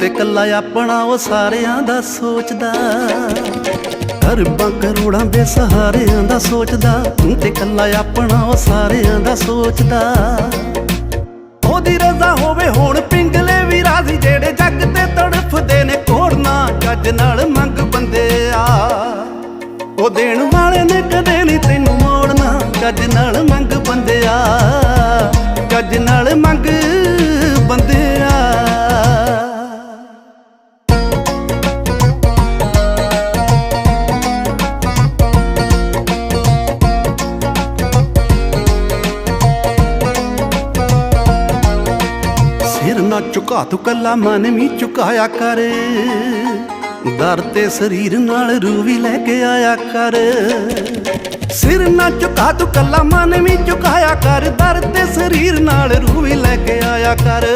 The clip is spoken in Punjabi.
ਤੇ ਕੱਲਾ ਆਪਣਾ ਉਹ ਸਾਰਿਆਂ ਦਾ ਸੋਚਦਾ। ਅਰਬਾਂ ਕਰੋੜਾਂ ਦੇ ਸਹਾਰਿਆਂ ਦਾ ਸੋਚਦਾ। ਤੂੰ ਤੇ ਕੱਲਾ ਆਪਣਾ ਉਹ ਸਾਰਿਆਂ ਦਾ ਸੋਚਦਾ। ਉਹਦੀ ਰਜ਼ਾ ਹੋਵੇ ਹੁਣ ਪਿੰਗਲੇ ਵੀ ਰਾਜ਼ੀ, ਜਿਹੜੇ ਜੱਗ ਤੇ ਤੜਫਦੇ ਨੇ ਕੋੜਨਾ ਜੱਜ ਨਾਲ ਮੰਗ ਬੰਦੇ ਆ। ਉਹ ਦੇਣ ਵਾਲੇ ਨੇ ਕਦੇ ਨਹੀਂ ਤੈਨੂੰ ਮੋੜਨਾ, ਜੱਜ ਨਾਲ ਮੰਗ ਬੰਦੇ ਆ। ਜੱਜ ਸਿਰ ਨਾ ਝੁਕਾ ਤੂੰ ਕੱਲਾ ਮਨ ਵੀ ਝੁਕਾਇਆ ਕਰ। ਦਰ ਤੇ ਸਰੀਰ ਨਾਲ ਰੂ ਵੀ ਲੈ ਕੇ ਆਇਆ ਕਰ। ਸਿਰ ਨਾ ਝੁਕਾ ਤੂੰ ਕੱਲਾ ਮਨ ਵੀ ਝੁਕਾਇਆ ਕਰ। ਦਰ ਤੇ ਸਰੀਰ ਨਾਲ ਰੂ ਵੀ ਲੈ ਕੇ ਆਇਆ ਕਰ।